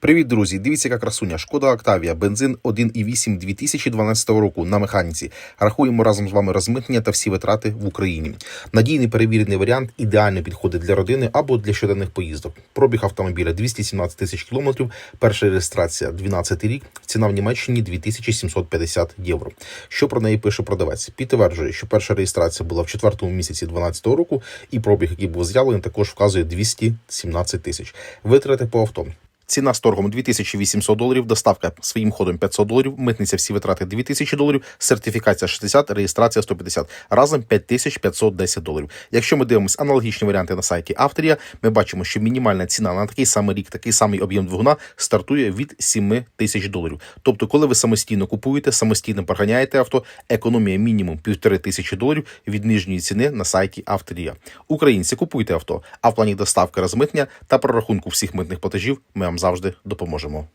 Привіт, друзі! Дивіться, яка красуня. Шкода Октавія, бензин 1,8 2012 року на механіці. Рахуємо разом з вами розмитнення та всі витрати в Україні. Надійний перевірений варіант ідеально підходить для родини або для щоденних поїздок. Пробіг автомобіля 217 тисяч кілометрів. Перша реєстрація 12 рік. Ціна в Німеччині 2750 євро. Що про неї пише продавець? Підтверджує, що перша реєстрація була в четвертому місяці 2012 року, і пробіг, який був з'явлений, також вказує 217 тисяч. Витрати по авто. Ціна з торгом 2800 доларів, доставка своїм ходом 500 доларів, митниця всі витрати 2000 доларів, сертифікація 60, реєстрація 150, разом 5510 доларів. Якщо ми дивимося аналогічні варіанти на сайті Авторія, ми бачимо, що мінімальна ціна на такий самий рік, такий самий об'єм двигуна стартує від 7 тисяч доларів. Тобто, коли ви самостійно купуєте, самостійно проганяєте авто, економія мінімум півтори тисячі доларів від нижньої ціни на сайті Авторія. Українці купуйте авто, а в плані доставки розмитнення та прорахунку всіх митних платежів ми вам завжди допоможемо.